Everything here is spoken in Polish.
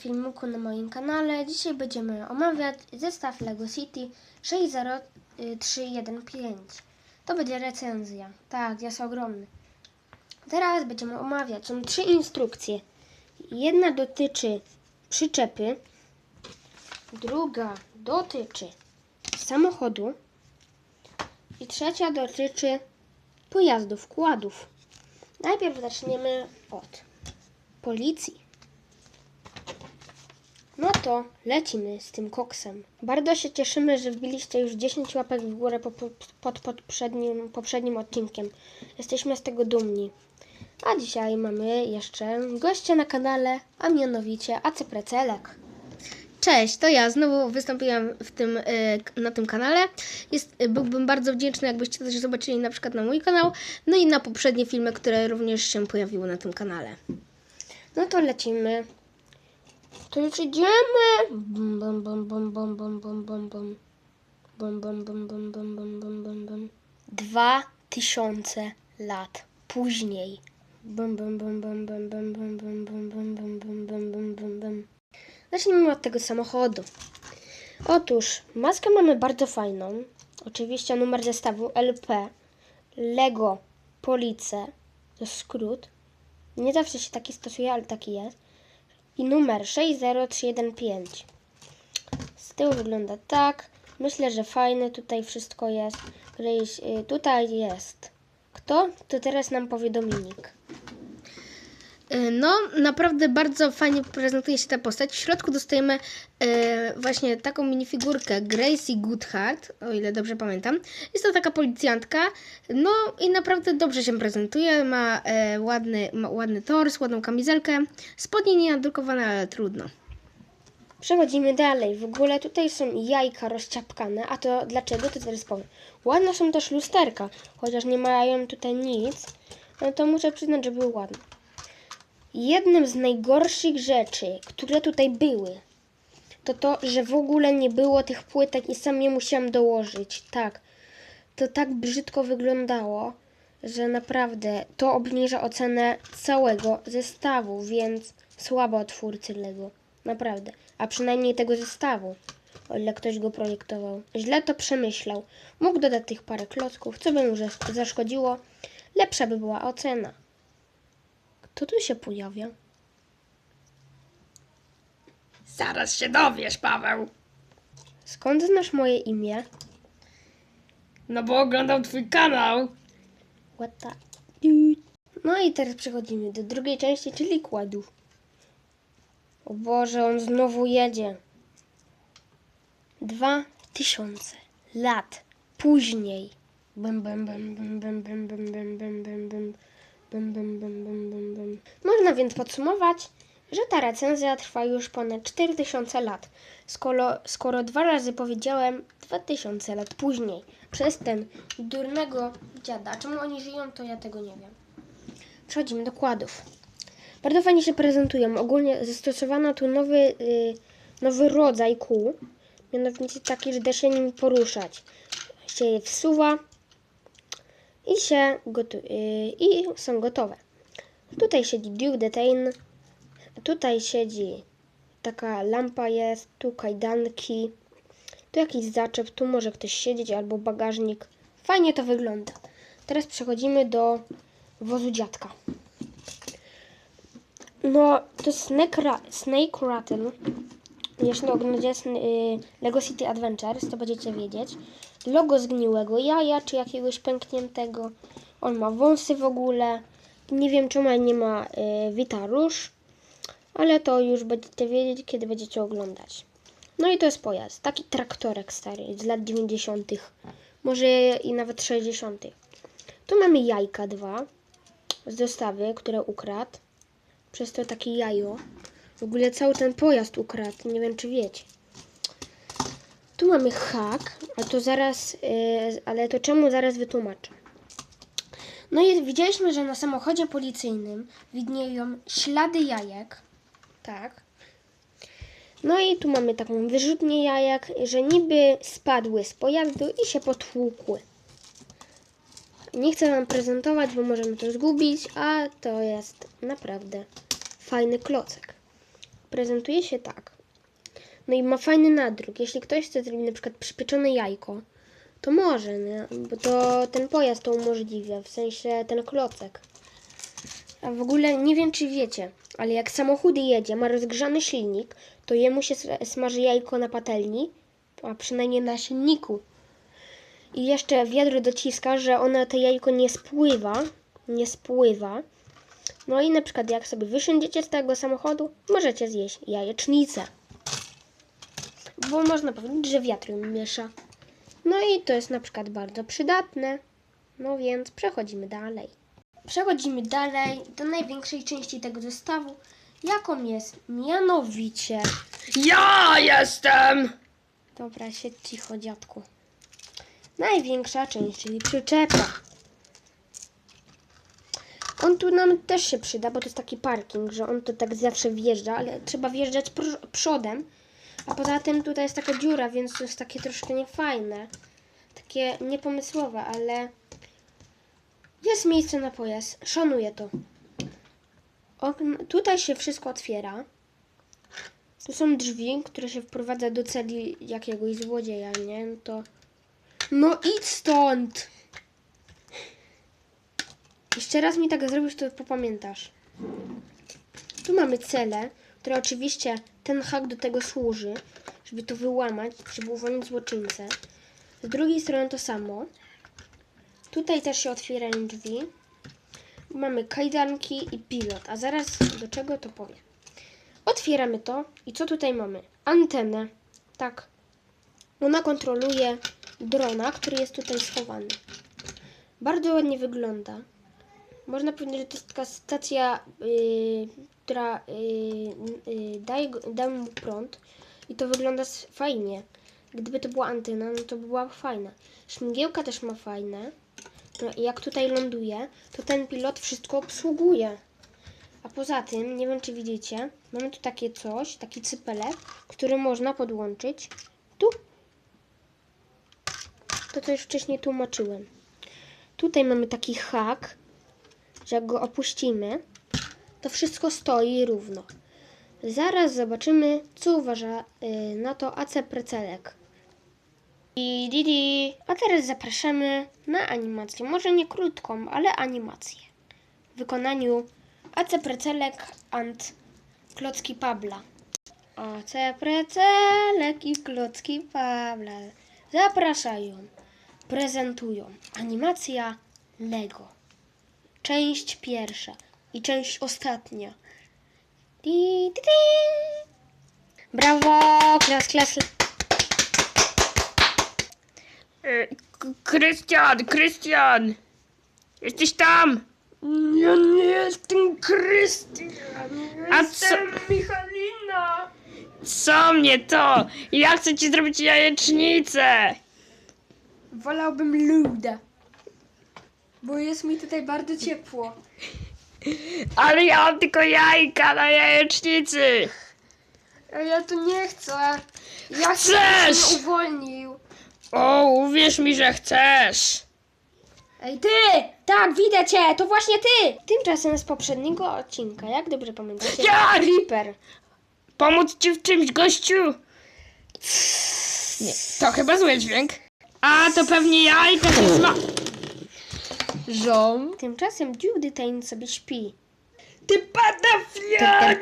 filmiku na moim kanale. Dzisiaj będziemy omawiać zestaw LEGO City 60315. To będzie recenzja. Tak, jest ogromny. Teraz będziemy omawiać. Są trzy instrukcje. Jedna dotyczy przyczepy, druga dotyczy samochodu i trzecia dotyczy pojazdów, kładów. Najpierw zaczniemy od policji. No to lecimy z tym koksem. Bardzo się cieszymy, że wbiliście już 10 łapek w górę po, po, pod poprzednim, poprzednim odcinkiem. Jesteśmy z tego dumni. A dzisiaj mamy jeszcze gościa na kanale, a mianowicie AC Precelek. Cześć, to ja znowu wystąpiłam w tym, y, na tym kanale. Jest, y, byłbym bardzo wdzięczny, jakbyście też zobaczyli na przykład na mój kanał, no i na poprzednie filmy, które również się pojawiły na tym kanale. No to lecimy. To już idziemy. Bum, bum, bum, bum, bum, bum, bum, bum, bum. Bum, bum, bum, bum, bum, bum, bum, bum, bum. Dwa tysiące lat później. Bum, bum, bum, bum, bum, bum, bum, bum, bum, bum, bum, bum, bum, bum, bum, bum. Zacznijmy od tego samochodu. Otóż maskę mamy bardzo fajną. Oczywiście numer zestawu LP. Lego Police. To skrót. Nie zawsze się taki stosuje, ale taki jest. I numer 60315. Z tyłu wygląda tak. Myślę, że fajne tutaj wszystko jest. Y, tutaj jest. Kto? To teraz nam powie Dominik. No, naprawdę bardzo fajnie prezentuje się ta postać. W środku dostajemy e, właśnie taką minifigurkę Gracie Goodhart, o ile dobrze pamiętam. Jest to taka policjantka, no i naprawdę dobrze się prezentuje. Ma, e, ładny, ma ładny tors, ładną kamizelkę. Spodnie nie nadrukowane, ale trudno. Przechodzimy dalej. W ogóle tutaj są jajka rozciapkane, a to dlaczego, to zaraz powiem. Ładne są też lusterka, chociaż nie mają tutaj nic, no to muszę przyznać, że były ładne. Jednym z najgorszych rzeczy, które tutaj były, to to, że w ogóle nie było tych płytek i sam je musiałam dołożyć. Tak, to tak brzydko wyglądało, że naprawdę to obniża ocenę całego zestawu, więc słabo twórcy Lego. Naprawdę. A przynajmniej tego zestawu, o ile ktoś go projektował. Źle to przemyślał. Mógł dodać tych parę klocków, co by mu zas- zaszkodziło. Lepsza by była ocena. Kto tu się pojawia? Zaraz się dowiesz, Paweł. Skąd znasz moje imię? No bo oglądał twój kanał. What the... No i teraz przechodzimy do drugiej części, czyli kładów. O Boże, on znowu jedzie. Dwa tysiące lat później. Bum, bum, bum, bum, bum. Bum, bum, bum, bum, bum, bum. Można więc podsumować, że ta recenzja trwa już ponad 4000 lat, skoro, skoro dwa razy powiedziałem 2000 lat później, przez ten durnego dziada. Czemu oni żyją, to ja tego nie wiem. Przechodzimy do kładów. Bardzo fajnie się prezentują. Ogólnie zastosowano tu nowy, y, nowy rodzaj kół, mianowicie taki, że da się nim poruszać. Się je wsuwa i się gotu- y, i są gotowe. Tutaj siedzi Duke Detain, tutaj siedzi taka lampa jest, tu kajdanki, tu jakiś zaczep, tu może ktoś siedzieć albo bagażnik. Fajnie to wygląda. Teraz przechodzimy do wozu dziadka. No, to Snake, Ra- Snake Rattle. Jeśli oglądacie y, Lego City Adventures, to będziecie wiedzieć. Logo zgniłego jaja, czy jakiegoś pękniętego. On ma wąsy w ogóle. Nie wiem, czemu nie ma y, Rouge, ale to już będziecie wiedzieć, kiedy będziecie oglądać. No i to jest pojazd. Taki traktorek stary, z lat 90., może i nawet 60. Tu mamy jajka dwa z dostawy, które ukradł. Przez to takie jajo. W ogóle cały ten pojazd ukradł, nie wiem czy wiecie. Tu mamy hak, a to zaraz, yy, ale to czemu zaraz wytłumaczę. No i widzieliśmy, że na samochodzie policyjnym widnieją ślady jajek. Tak. No i tu mamy taką wyrzutnię jajek, że niby spadły z pojazdu i się potłukły. Nie chcę Wam prezentować, bo możemy to zgubić, a to jest naprawdę fajny klocek. prezentuje się tak. No i ma fajny nadruk. Jeśli ktoś chce zrobić na przykład przypieczone jajko, to może, nie? bo to ten pojazd to umożliwia, w sensie ten klocek. A w ogóle nie wiem, czy wiecie, ale jak samochód jedzie, ma rozgrzany silnik, to jemu się smaży jajko na patelni, a przynajmniej na silniku. I jeszcze wiadro dociska, że ono to jajko nie spływa, nie spływa. No i na przykład jak sobie wysiądziecie z tego samochodu, możecie zjeść jajecznicę. Bo można powiedzieć, że wiatr miesza. No i to jest na przykład bardzo przydatne. No więc przechodzimy dalej. Przechodzimy dalej do największej części tego zestawu, jaką jest mianowicie. Ja jestem! Dobra, siedź cicho, dziadku. Największa część, czyli przyczepa. On tu nam też się przyda, bo to jest taki parking, że on to tak zawsze wjeżdża, ale trzeba wjeżdżać pr- przodem. A poza tym tutaj jest taka dziura, więc to jest takie troszkę niefajne. Takie niepomysłowe, ale jest miejsce na pojazd. Szanuję to. Okn- tutaj się wszystko otwiera. Tu są drzwi, które się wprowadza do celi jakiegoś złodzieja, nie? No to... No idź stąd! Jeszcze raz mi tak zrobisz, to popamiętasz. Tu mamy celę, która oczywiście ten hak do tego służy, żeby to wyłamać, żeby uwolnić złoczyńcę. Z drugiej strony to samo. Tutaj też się otwierają drzwi. Mamy kajdanki i pilot, a zaraz do czego to powiem. Otwieramy to i co tutaj mamy? Antenę. Tak. Ona kontroluje drona, który jest tutaj schowany. Bardzo ładnie wygląda. Można powiedzieć, że to jest taka stacja, yy, która yy, yy, daje, daje mu prąd i to wygląda fajnie. Gdyby to była antena, no to by była fajna. Śmigiełka też ma fajne. Jak tutaj ląduje, to ten pilot wszystko obsługuje. A poza tym, nie wiem czy widzicie, mamy tu takie coś, taki cypelek, który można podłączyć tu. To co już wcześniej tłumaczyłem. Tutaj mamy taki hak, że jak go opuścimy, to wszystko stoi równo. Zaraz zobaczymy, co uważa y, na to AC Precelek. I Didi. A teraz zapraszamy na animację. Może nie krótką, ale animację. W wykonaniu AC Precelek and Klocki Pabla. AC Precelek i Klocki Pabla zapraszają, prezentują animacja Lego. Część pierwsza i część ostatnia. Di, di, di. Brawo! Klas, klas. E, Krystian, Krystian! Jesteś tam? Ja nie jestem Krystian. A co? Michalina! Co mnie to? Ja chcę ci zrobić jajecznicę! Wolałbym luda. Bo jest mi tutaj bardzo ciepło. Ale ja mam tylko jajka na jajecznicy! A ja tu nie chcę. Ja Chcesz! mnie uwolnił. O, uwierz mi, że chcesz! Ej, ty! Tak, widzę cię! To właśnie ty! Tymczasem z poprzedniego odcinka, jak dobrze pamiętacie? Ja! Reaper. Pomóc ci w czymś, gościu? Nie, to chyba zły dźwięk. A, to pewnie jajka się zma... Żom? Tymczasem Judy Tain sobie śpi. Ty padafianie!